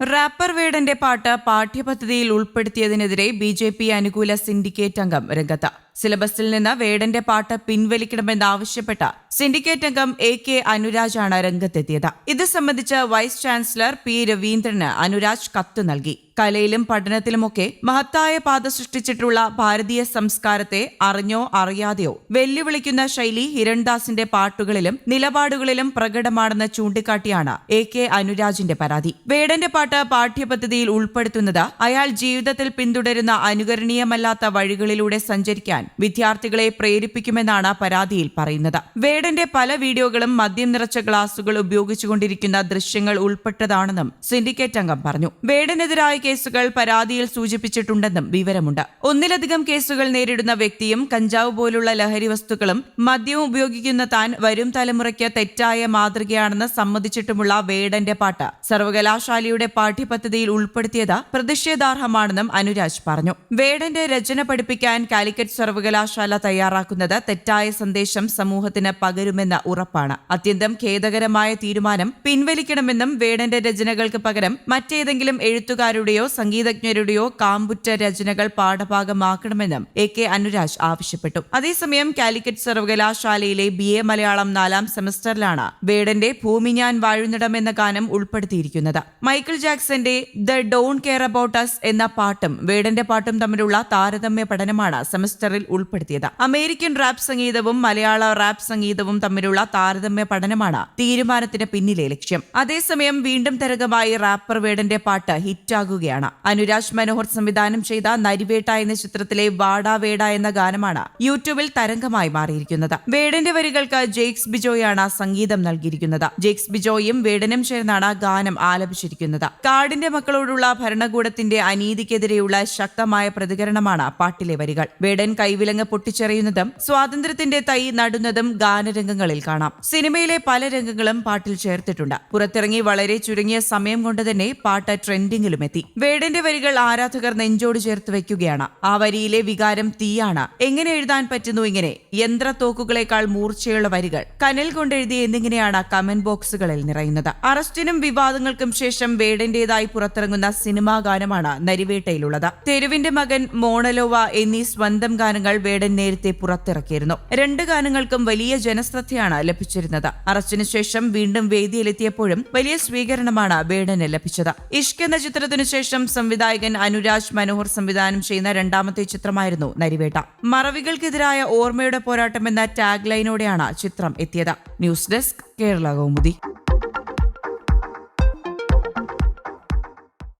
Wrapper വേടന്റെ പാട്ട് പാഠ്യപദ്ധതിയിൽ ഉൾപ്പെടുത്തിയതിനെതിരെ ബി ജെ പി അനുകൂല സിൻഡിക്കേറ്റ് അംഗം രംഗത്ത്. സിലബസിൽ നിന്ന് വേടന്റെ പാട്ട് പിൻവലിക്കണമെന്നാവശ്യപ്പെട്ട് സിൻഡിക്കേറ്റ് അംഗം എ കെ അനുരാജാണ് രംഗത്തെത്തിയത്. ഇത് സംബന്ധിച്ച് വൈസ് ചാൻസലർ പി രവീന്ദ്രന് അനുരാജ് കത്ത് നൽകി. കലയിലും പഠനത്തിലുമൊക്കെ മഹത്തായ പാത സൃഷ്ടിച്ചിട്ടുള്ള ഭാരതീയ സംസ്കാരത്തെ അറിഞ്ഞോ അറിയാതെയോ വെല്ലുവിളിക്കുന്ന ശൈലി ഹിരൺദാസിന്റെ പാട്ടുകളിലും നിലപാടുകളിലും പ്രകടമാണെന്ന് ചൂണ്ടിക്കാട്ടിയാണ് എ കെ അനുരാജിന്റെ പരാതി. വേടന്റെ പാട്ട് പാഠ്യപദ്ധതിയിൽ ഉൾപ്പെടുത്തുന്നത് അയാൾ ജീവിതത്തിൽ പിന്തുടരുന്ന അനുകരണീയമല്ലാത്ത വഴികളിലൂടെ സഞ്ചരിക്കാൻ വിദ്യാർത്ഥികളെ പ്രേരിപ്പിക്കുമെന്നാണ് പരാതിയിൽ പറയുന്നത്. വേടന്റെ പല വീഡിയോകളും മദ്യം നിറച്ച ഗ്ലാസുകൾ ഉപയോഗിച്ചുകൊണ്ടിരിക്കുന്ന ദൃശ്യങ്ങൾ ഉൾപ്പെട്ടതാണെന്നും സിൻഡിക്കേറ്റ് അംഗം പറഞ്ഞു. വേടനെതിരായ കേസുകൾ പരാതിയിൽ സൂചിപ്പിച്ചിട്ടുണ്ടെന്നും വിവരമുണ്ട്. ഒന്നിലധികം കേസുകൾ നേരിടുന്ന വ്യക്തിയും കഞ്ചാവ് പോലുള്ള ലഹരി വസ്തുക്കളും മദ്യവും ഉപയോഗിക്കുന്ന താൻ വരും തലമുറയ്ക്ക് തെറ്റായ മാതൃകയാണെന്ന് സമ്മതിച്ചിട്ടുമുള്ള വേടന്റെ പാട്ട് സർവകലാശാലയുടെ പാഠ്യപദ്ധതിയിൽ ഉൾപ്പെടുത്തിയത് പ്രതിഷേധാർഹമാണെന്നും അനുരാജ് പറഞ്ഞു. വേടന്റെ രചന പഠിപ്പിക്കാൻ കാലിക്കറ്റ് സർവകലാശാല തയ്യാറാക്കുന്നത് തെറ്റായ സന്ദേശം സമൂഹത്തിന് പകരുമെന്ന ഉറപ്പാണ്. അത്യന്തം ഖേദകരമായ തീരുമാനം പിൻവലിക്കണമെന്നും വേടന്റെ രചനകൾക്ക് പകരം മറ്റേതെങ്കിലും എഴുത്തുകാരുടെയോ സംഗീതജ്ഞരുടെയോ കാമ്പുറ്റ രചനകൾ പാഠഭാഗമാക്കണമെന്നും എ കെ അനുരാജ് ആവശ്യപ്പെട്ടു. അതേസമയം കാലിക്കറ്റ് സർവകലാശാലയിലെ ബി എ മലയാളം നാലാം സെമസ്റ്ററിലാണ് വേടന്റെ ഭൂമി ഞാൻ വാഴുന്നിടം എന്ന ഗാനം ഉൾപ്പെടുത്തിയിരിക്കുന്നത്. Michael ജാക്സന്റെ they don't care about us എന്ന പാട്ടും വേടന്റെ പാട്ടും തമ്മിലുള്ള താരതമ്യ പഠനമാണ് സെമസ്റ്ററിൽ ഉൾപ്പെടുത്തിയത്. അമേരിക്കൻ റാപ്പ് സംഗീതവും മലയാള റാപ്പ് സംഗീതവും തമ്മിലുള്ള താരതമ്യ പഠനമാണ് തീരുമാനത്തിന് പിന്നിലെ ലക്ഷ്യം. അതേസമയം വീണ്ടും തരകമായി റാപ്പർ വേടന്റെ പാട്ട് ഹിറ്റാകുകയാണ്. അനുരാജ് മനോഹർ സംവിധാനം ചെയ്ത നരിവേട്ട എന്ന ചിത്രത്തിലെ വാടാവേട എന്ന ഗാനമാണ് യൂട്യൂബിൽ തരംഗമായി മാറിയിരിക്കുന്നത്. വേടന്റെ വരികൾക്ക് ജെയ്ക്സ് ബിജോയാണ് സംഗീതം നൽകിയിരിക്കുന്നത്. ജെയ്ക്സ് ബിജോയും വേടനും ചേർന്നാണ് ഗാനം ആലപിച്ചിരിക്കുന്നത്. കാടിന്റെ മക്കളോടുള്ള ഭരണകൂടത്തിന്റെ അനീതിക്കെതിരെയുള്ള ശക്തമായ പ്രതികരണമാണ് പാട്ടിലെ വരികൾ. വേടൻ കൈവിലങ്ങ് പൊട്ടിച്ചെറിയുന്നതും സ്വാതന്ത്ര്യത്തിന്റെ തൈ നടുന്നതും ഗാനരംഗങ്ങളിൽ കാണാം. സിനിമയിലെ പല രംഗങ്ങളും പാട്ടിൽ ചേർത്തിട്ടുണ്ട്. പുറത്തിറങ്ങി വളരെ ചുരുങ്ങിയ സമയം കൊണ്ട് തന്നെ പാട്ട് ട്രെൻഡിങ്ങിലും എത്തി. വേടന്റെ വരികൾ ആരാധകർ നെഞ്ചോട് ചേർത്ത് വെക്കുകയാണ് ആ വരിയിലെ വികാരം തീയാണ്. എങ്ങനെ എഴുതാൻ പറ്റുന്നു ഇങ്ങനെ? യന്ത്ര തോക്കുകളേക്കാൾ മൂർച്ചയുള്ള വരികൾ. കനൽ കൊണ്ടെഴുതി എന്നിങ്ങനെയാണ് കമന്റ് ബോക്സുകളിൽ നിറയുന്നത്? അറസ്റ്റിനും വിവാദങ്ങൾക്കും ശേഷം വേടന്റേതായി പുറത്തിറങ്ങുന്ന സിനിമാ ഗാനമാണ് നരിവേട്ടയിലുള്ളത്. തെരുവിന്റെ മകൻ മോണലോവ എന്നീ സ്വന്തം ഗാനങ്ങൾ വേടൻ നേരത്തെ പുറത്തിറക്കിയിരുന്നു. രണ്ട് ഗാനങ്ങൾക്കും വലിയ ജനശ്രദ്ധയാണ് ലഭിച്ചിരുന്നത്. അറസ്റ്റിന് ശേഷം വീണ്ടും വേദിയിലെത്തിയപ്പോഴും വലിയ സ്വീകരണമാണ് വേടന് ലഭിച്ചത്. ഇഷ്ക് എന്ന ചിത്രത്തിനു ശേഷം സംവിധായകൻ അനുരാജ് മനോഹർ സംവിധാനം ചെയ്യുന്ന രണ്ടാമത്തെ ചിത്രമായിരുന്നു നരിവേട്ട. മറവികൾക്കെതിരായ ഓർമ്മയുടെ പോരാട്ടം എന്ന ടാഗ് ലൈനോടെയാണ് ചിത്രം എത്തിയത്. News desk Kerala Kaumudi.